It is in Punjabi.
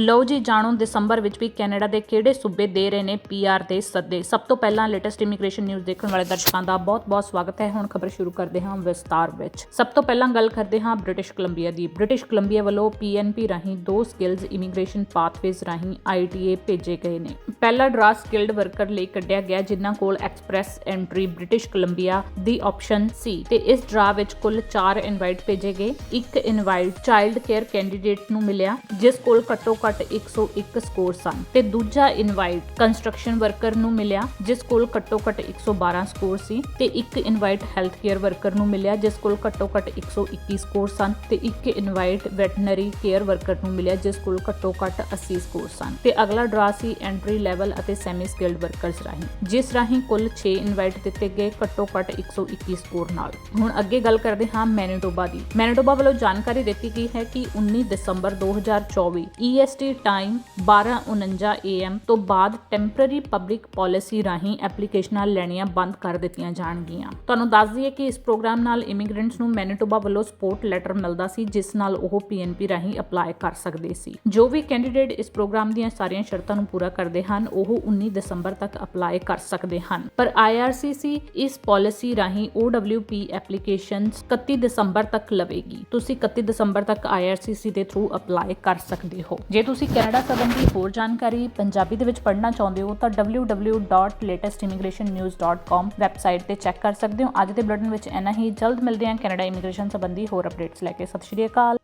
ਲਓ ਜੀ, ਜਾਣੋ ਦਸੰਬਰ ਵਿੱਚ ਵੀ ਕੈਨੇਡਾ ਦੇ ਕਿਹੜੇ ਸੂਬੇ ਦੇ ਰਹੇ ਨੇ ਪੀਆਰ ਦੇ ਸੱਦੇ। ਸਭ ਤੋਂ ਪਹਿਲਾਂ ਲੇਟੈਸਟ ਇਮੀਗ੍ਰੇਸ਼ਨ ਨਿਊਜ਼ ਦੇਖਣ ਵਾਲੇ ਦਰਸ਼ਕਾਂ ਦਾ ਬਹੁਤ-ਬਹੁਤ ਸਵਾਗਤ ਹੈ। ਹੁਣ ਖਬਰ ਸ਼ੁਰੂ ਕਰਦੇ ਹਾਂ ਵਿਸਤਾਰ ਵਿੱਚ। ਸਭ ਤੋਂ ਪਹਿਲਾਂ ਗੱਲ ਕਰਦੇ ਹਾਂ ਬ੍ਰਿਟਿਸ਼ ਕੋਲੰਬੀਆ ਦੀ। ਬ੍ਰਿਟਿਸ਼ ਕੋਲੰਬੀਆ ਵੱਲੋਂ ਪੀਐਨਪੀ ਰਾਹੀਂ ਦੋ ਸਕਿੱਲਸ ਇਮੀਗ੍ਰੇਸ਼ਨ ਪਾਥਵੇਜ਼ ਰਾਹੀਂ ਆਈਟੀਏ ਭੇਜੇ ਗਏ ਨੇ। ਪਹਿਲਾ ਡਰਾ ਸਕਿਲਡ ਵਰਕਰ ਲਈ ਕੱਢਿਆ ਗਿਆ, ਜਿਨ੍ਹਾਂ ਕੋਲ ਐਕਸਪ੍ਰੈਸ ਐਂਟਰੀ ਬ੍ਰਿਟਿਸ਼ ਕੋਲੰਬੀਆ ਦੀ ਆਪਸ਼ਨ ਸੀ ਤੇ ਇਸ ਡਰਾ ਵਿੱਚ ਕੁੱਲ 4 ਇਨਵਾਈਟ ਭੇਜੇ ਗਏ। ਇੱਕ ਇਨਵਾਈਟ ਚਾਈਲਡ ਕੇਅਰ ਕੈਂਡੀਡੇਟ ਨੂੰ ਮਿਲਿਆ, ਜਿਸ ਕੋਲ ਘੱਟੋ ਘੱਟ 101 ਸਕੋਰ ਸਨ ਤੇ ਦੂਜਾ ਇਨਵਾਈਟ ਕੰਸਟਰਕਸ਼ਨ ਵਰਕਰ ਨੂੰ ਮਿਲਿਆ, ਜਿਸ ਕੋਲ ਘੱਟੋ ਘੱਟ 112 ਸਕੋਰ ਸੀ ਤੇ ਇੱਕ ਇਨਵਾਈਟ ਹੈਲਥ ਕੇਅਰ ਵਰਕਰ ਨੂੰ ਮਿਲਿਆ, ਜਿਸ ਕੋਲ ਘੱਟੋ ਘੱਟ 121 ਸਕੋਰ ਸਨ ਤੇ ਇੱਕ ਇਨਵਾਈਟ ਵੈਟਰਨਰੀ ਕੇਅਰ ਵਰਕਰ ਨੂੰ ਮਿਲਿਆ, ਜਿਸ ਕੋਲ ਘੱਟੋ ਘੱਟ 80 ਸਕੋਰ ਸਨ। ਤੇ ਅਗਲਾ ਡਰਾ ਸੀ ਐਂਟਰੀ ਲੈਵਲ ਅਤੇ ਸੈਮੀ ਸਕਿਲਡ ਵਰਕਰਸ ਰਾਹੀਂ, ਜਿਸ ਰਾਹੀਂ ਕੁੱਲ 6 ਇਨਵਾਈਟ ਦਿੱਤੇ ਗਏ ਘੱਟੋ ਘੱਟ 121 ਸਕੋਰ ਨਾਲ। ਹੁਣ ਅੱਗੇ ਗੱਲ ਕਰਦੇ ਹਾਂ ਮੈਨੀਟੋਬਾ ਦੀ। ਮੈਨੀਟੋਬਾ ਵੱਲੋਂ ਜਾਣਕਾਰੀ ਦਿੱਤੀ ਗਈ ਹੈ ਕਿ 19 ਦਸੰਬਰ 2024 EST ਟਾਈਮ 12:49 AM ਤੋਂ ਬਾਅਦ ਟੈਂਪਰੇਰੀ ਪਬਲਿਕ ਪਾਲਿਸੀ ਰਾਹੀਂ ਐਪਲੀਕੇਸ਼ਨਾਂ ਲੈਣੀਆਂ ਬੰਦ ਕਰ ਦਿੱਤੀਆਂ ਜਾਣਗੀਆਂ। ਤੁਹਾਨੂੰ ਦੱਸ ਦਈਏ ਕਿ ਇਸ ਪ੍ਰੋਗਰਾਮ ਨਾਲ ਇਮੀਗ੍ਰੈਂਟਸ ਨੂੰ ਮੈਨੀਟੋਬਾ ਵੱਲੋਂ ਸਪੋਰਟ ਲੈਟਰ ਮਿਲਦਾ ਸੀ, ਜਿਸ ਨਾਲ ਉਹ PNP ਰਾਹੀਂ ਅਪਲਾਈ ਕਰ ਸਕਦੇ ਸੀ। ਜੋ ਵੀ ਕੈਂਡੀਡੇਟ ਇਸ ਪ੍ਰੋਗਰਾਮ ਦੀਆਂ ਸਾਰੀਆਂ ਸ਼ਰਤਾਂ ਨੂੰ ਪੂਰਾ ਕਰਦੇ ਹਨ, ਉਹ 19 ਦਸੰਬਰ ਤੱਕ ਅਪਲਾਈ ਕਰ ਸਕਦੇ ਹਨ। ਪਰ IRCC ਇਸ ਪਾਲਿਸੀ ਰਾਹੀਂ OWP ਐਪਲੀਕੇਸ਼ਨਸ 31 ਦਸੰਬਰ ਤੱਕ ਲਵੇਗੀ। ਤੁਸੀਂ 31 ਦਸੰਬਰ ਤੱਕ IRCC ਦੇ ਥਰੂ ਅਪਲਾਈ ਕਰ ਸਕਦੇ ਹੋ। ਜੇ ਤੁਸੀਂ ਕੈਨੇਡਾ ਸੰਬੰਧੀ ਹੋਰ ਜਾਣਕਾਰੀ ਪੰਜਾਬੀ ਦੇ ਵਿੱਚ ਪੜ੍ਹਨਾ ਚਾਹੁੰਦੇ ਹੋ, ਤਾਂ www.latestimmigrationnews.com ਵੈਬਸਾਈਟ ਤੇ ਚੈੱਕ ਕਰ ਸਕਦੇ ਹੋ। ਅੱਜ ਦੇ ਬਲਟਨ ਵਿੱਚ ਇੰਨਾ ਹੀ। ਜਲਦ ਮਿਲਦੇ ਹਾਂ ਕੈਨੇਡਾ ਇਮੀਗ੍ਰੇਸ਼ਨ ਸੰਬੰਧੀ ਹੋਰ ਅਪਡੇਟਸ ਲੈ ਕੇ। ਸਤਿ ਸ਼੍ਰੀ ਅਕਾਲ।